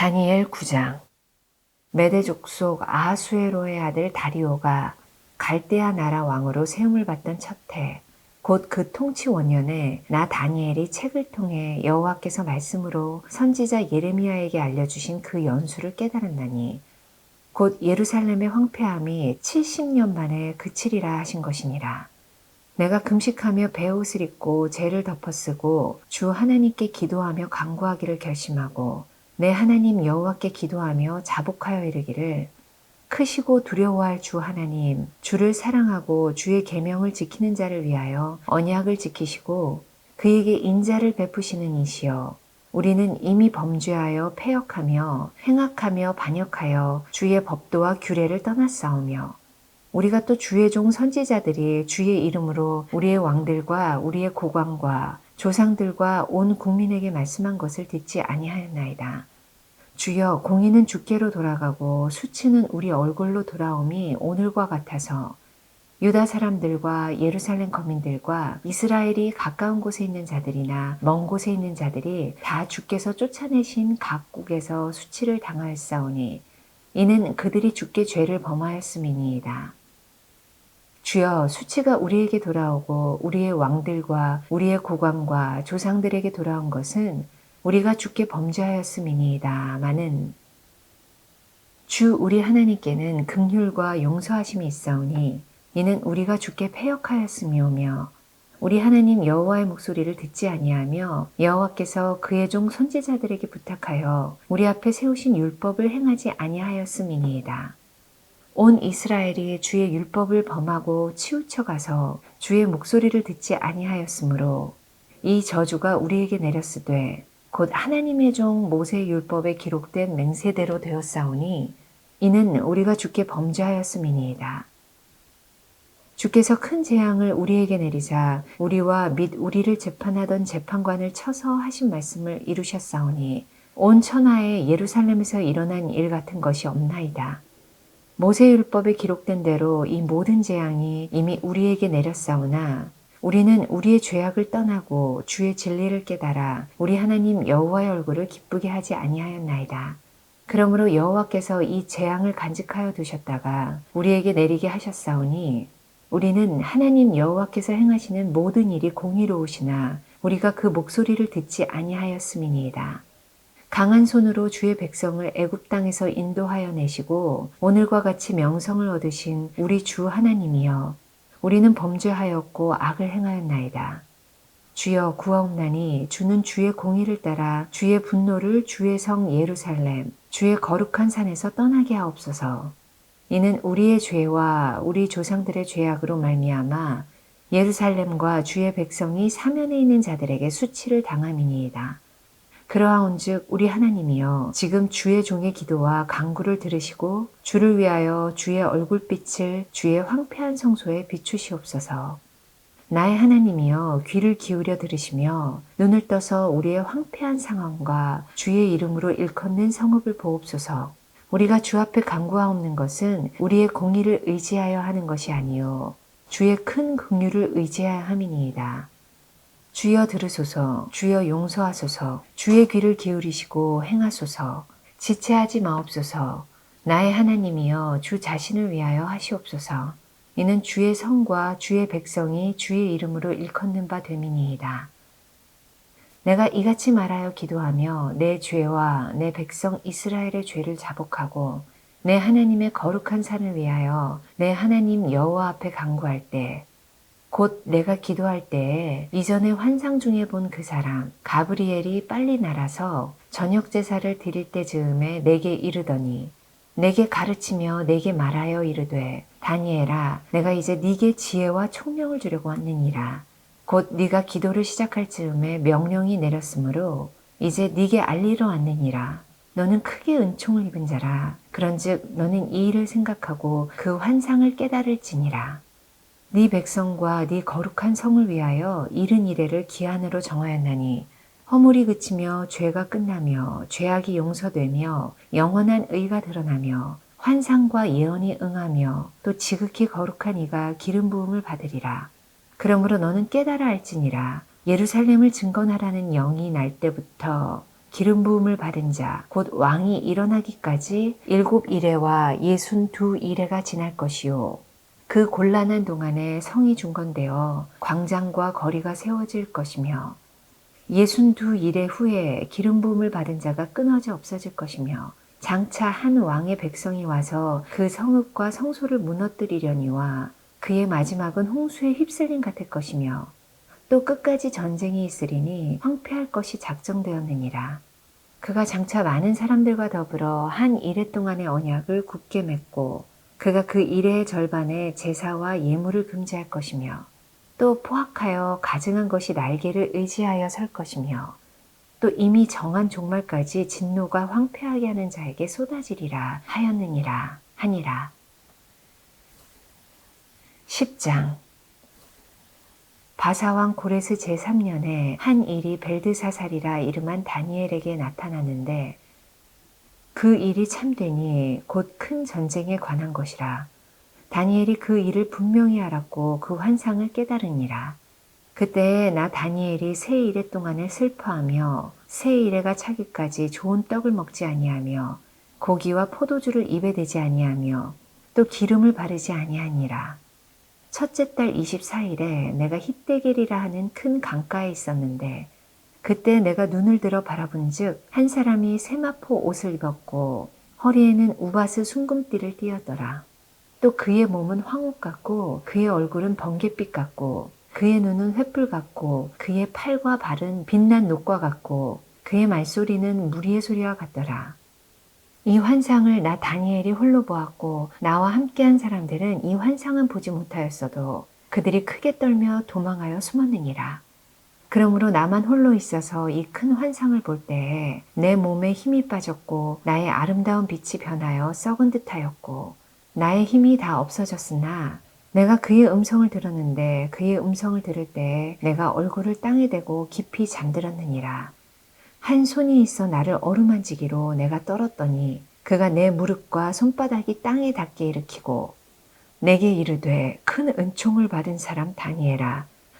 다니엘 9장 메대 족 속 아하수에로의 아들 다리오가 갈대아 나라 왕으로 세움을 받던 첫 해, 곧 그 통치 원년에 나 다니엘이 책을 통해 여호와께서 말씀으로 선지자 예레미야에게 알려주신 그 연수를 깨달았나니 곧 예루살렘의 황폐함이 70년 만에 그치리라 하신 것이니라. 내가 금식하며 베옷을 입고 죄를 덮어쓰고 주 하나님께 기도하며 간구하기를 결심하고 내 하나님 여호와께 기도하며 자복하여 이르기를 크시고 두려워할 주 하나님 주를 사랑하고 주의 계명을 지키는 자를 위하여 언약을 지키시고 그에게 인자를 베푸시는 이시여. 우리는 이미 범죄하여 패역하며 행악하며 반역하여 주의 법도와 규례를 떠났사오며 우리가 또 주의 종 선지자들이 주의 이름으로 우리의 왕들과 우리의 고관과 조상들과 온 국민에게 말씀한 것을 듣지 아니하였나이다. 주여 공의는 주께로 돌아가고 수치는 우리 얼굴로 돌아옴이 오늘과 같아서 유다 사람들과 예루살렘 거민들과 이스라엘이 가까운 곳에 있는 자들이나 먼 곳에 있는 자들이 다 주께서 쫓아내신 각국에서 수치를 당하였사오니 이는 그들이 주께 죄를 범하였음이니이다. 주여 수치가 우리에게 돌아오고 우리의 왕들과 우리의 고관과 조상들에게 돌아온 것은 우리가 주께 범죄하였음이니이다 마는 주 우리 하나님께는 긍휼과 용서하심이 있사오니 이는 우리가 주께 패역하였음이오며 우리 하나님 여호와의 목소리를 듣지 아니하며 여호와께서 그의 종 선지자들에게 부탁하여 우리 앞에 세우신 율법을 행하지 아니하였음이니이다. 온 이스라엘이 주의 율법을 범하고 치우쳐 가서 주의 목소리를 듣지 아니하였으므로 이 저주가 우리에게 내렸으되 곧 하나님의 종 모세의 율법에 기록된 맹세대로 되었사오니 이는 우리가 주께 범죄하였음이니이다. 주께서 큰 재앙을 우리에게 내리자 우리와 및 우리를 재판하던 재판관을 쳐서 하신 말씀을 이루셨사오니 온 천하에 예루살렘에서 일어난 일 같은 것이 없나이다. 모세율법에 기록된 대로 이 모든 재앙이 이미 우리에게 내렸사오나 우리는 우리의 죄악을 떠나고 주의 진리를 깨달아 우리 하나님 여호와의 얼굴을 기쁘게 하지 아니하였나이다. 그러므로 여호와께서 이 재앙을 간직하여 두셨다가 우리에게 내리게 하셨사오니 우리는 하나님 여호와께서 행하시는 모든 일이 공의로우시나 우리가 그 목소리를 듣지 아니하였음이니이다. 강한 손으로 주의 백성을 애굽 땅에서 인도하여 내시고 오늘과 같이 명성을 얻으신 우리 주 하나님이여 우리는 범죄하였고 악을 행하였나이다. 주여 구하옵나니 주는 주의 공의를 따라 주의 분노를 주의 성 예루살렘 주의 거룩한 산에서 떠나게 하옵소서. 이는 우리의 죄와 우리 조상들의 죄악으로 말미암아 예루살렘과 주의 백성이 사면에 있는 자들에게 수치를 당함이니이다. 그러하온즉 우리 하나님이여 지금 주의 종의 기도와 간구를 들으시고 주를 위하여 주의 얼굴빛을 주의 황폐한 성소에 비추시옵소서. 나의 하나님이여 귀를 기울여 들으시며 눈을 떠서 우리의 황폐한 상황과 주의 이름으로 일컫는 성읍을 보옵소서. 우리가 주 앞에 간구하옵는 것은 우리의 공의를 의지하여 하는 것이 아니요 주의 큰 긍휼을 의지하여 함이니이다. 주여 들으소서, 주여 용서하소서, 주의 귀를 기울이시고 행하소서, 지체하지 마옵소서, 나의 하나님이여 주 자신을 위하여 하시옵소서. 이는 주의 성과 주의 백성이 주의 이름으로 일컫는 바 됨이니이다. 내가 이같이 말하여 기도하며 내 죄와 내 백성 이스라엘의 죄를 자복하고 내 하나님의 거룩한 산을 위하여 내 하나님 여호와 앞에 간구할 때 곧 내가 기도할 때에 이전에 환상 중에 본 그 사람 가브리엘이 빨리 날아서 저녁 제사를 드릴 때 즈음에 내게 이르더니 내게 가르치며 내게 말하여 이르되 다니엘아 내가 이제 네게 지혜와 총명을 주려고 왔느니라 곧 네가 기도를 시작할 즈음에 명령이 내렸으므로 이제 네게 알리러 왔느니라. 너는 크게 은총을 입은 자라. 그런즉 너는 이 일을 생각하고 그 환상을 깨달을지니라. 네 백성과 네 거룩한 성을 위하여 이른 이래를 기한으로 정하였나니 허물이 그치며 죄가 끝나며 죄악이 용서되며 영원한 의가 드러나며 환상과 예언이 응하며 또 지극히 거룩한 이가 기름 부음을 받으리라. 그러므로 너는 깨달아 알지니라 예루살렘을 증건하라는 영이 날 때부터 기름 부음을 받은 자 곧 왕이 일어나기까지 일곱 이레와 예순 두 이레가 지날 것이요 그 곤란한 동안에 성이 중건되어 광장과 거리가 세워질 것이며 예순 두 이레 후에 기름 부음을 받은 자가 끊어져 없어질 것이며 장차 한 왕의 백성이 와서 그 성읍과 성소를 무너뜨리려니와 그의 마지막은 홍수에 휩쓸림 같을 것이며 또 끝까지 전쟁이 있으리니 황폐할 것이 작정되었느니라. 그가 장차 많은 사람들과 더불어 한 이래 동안의 언약을 굳게 맺고 그가 그 이래의 절반에 제사와 예물을 금지할 것이며 또 포악하여 가증한 것이 날개를 의지하여 설 것이며 또 이미 정한 종말까지 진노가 황폐하게 하는 자에게 쏟아지리라 하였느니라 하니라. 10장 바사왕 고레스 제3년에 한 일이 벨드사살이라 이름한 다니엘에게 나타났는데 그 일이 참되니 곧 큰 전쟁에 관한 것이라. 다니엘이 그 일을 분명히 알았고 그 환상을 깨달으니라. 그때 나 다니엘이 세 일에 동안을 슬퍼하며 세 일에가 차기까지 좋은 떡을 먹지 아니하며 고기와 포도주를 입에 대지 아니하며 또 기름을 바르지 아니하니라. 첫째 달 24일에 내가 히데겔이라 하는 큰 강가에 있었는데 그때 내가 눈을 들어 바라본즉 한 사람이 세마포 옷을 입었고 허리에는 우바스 순금띠를 띠었더라. 또 그의 몸은 황옥 같고 그의 얼굴은 번갯빛 같고 그의 눈은 횃불 같고 그의 팔과 발은 빛난 녹과 같고 그의 말소리는 무리의 소리와 같더라. 이 환상을 나 다니엘이 홀로 보았고 나와 함께한 사람들은 이 환상은 보지 못하였어도 그들이 크게 떨며 도망하여 숨었느니라. 그러므로 나만 홀로 있어서 이 큰 환상을 볼 때에 내 몸에 힘이 빠졌고 나의 아름다운 빛이 변하여 썩은 듯하였고 나의 힘이 다 없어졌으나 내가 그의 음성을 들었는데 그의 음성을 들을 때 내가 얼굴을 땅에 대고 깊이 잠들었느니라. 한 손이 있어 나를 어루만지기로 내가 떨었더니 그가 내 무릎과 손바닥이 땅에 닿게 일으키고 내게 이르되 큰 은총을 받은 사람 다니엘아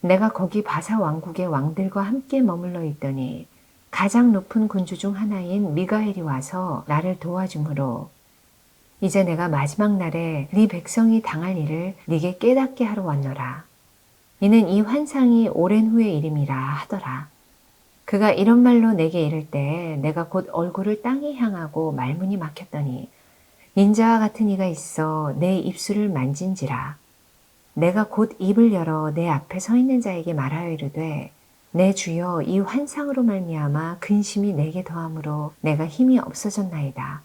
내가 거기 바사 왕국의 왕들과 함께 머물러 있더니 가장 높은 군주 중 하나인 미가엘이 와서 나를 도와주므로 이제 내가 마지막 날에 네 백성이 당할 일을 네게 깨닫게 하러 왔노라. 이는 이 환상이 오랜 후의 일임이라 하더라. 그가 이런 말로 내게 이를 때 내가 곧 얼굴을 땅에 향하고 말문이 막혔더니 인자와 같은 이가 있어 내 입술을 만진지라. 내가 곧 입을 열어 내 앞에 서 있는 자에게 말하여 이르되 내 주여 이 환상으로 말미암아 근심이 내게 더함으로 내가 힘이 없어졌나이다.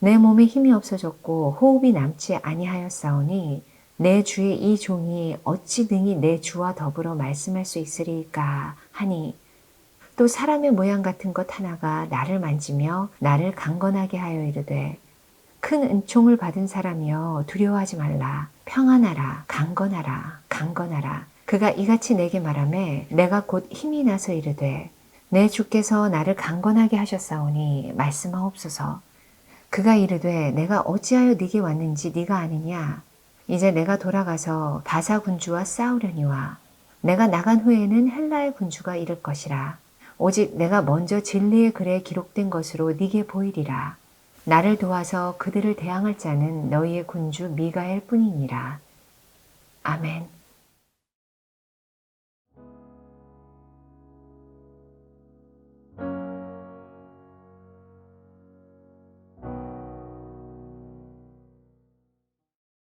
내 몸에 힘이 없어졌고 호흡이 남지 아니하였사오니 내 주의 이 종이 어찌 능히 내 주와 더불어 말씀할 수 있으리까 하니 또 사람의 모양 같은 것 하나가 나를 만지며 나를 강건하게 하여 이르되 큰 은총을 받은 사람이여 두려워하지 말라. 평안하라. 강건하라. 강건하라. 그가 이같이 내게 말하매 내가 곧 힘이 나서 이르되 내 주께서 나를 강건하게 하셨사오니 말씀하옵소서. 그가 이르되 내가 어찌하여 네게 왔는지 네가 아느냐? 이제 내가 돌아가서 바사 군주와 싸우려니와 내가 나간 후에는 헬라의 군주가 이를 것이라. 오직 내가 먼저 진리의 글에 기록된 것으로 네게 보이리라. 나를 도와서 그들을 대항할 자는 너희의 군주 미가엘 뿐이니라. 아멘.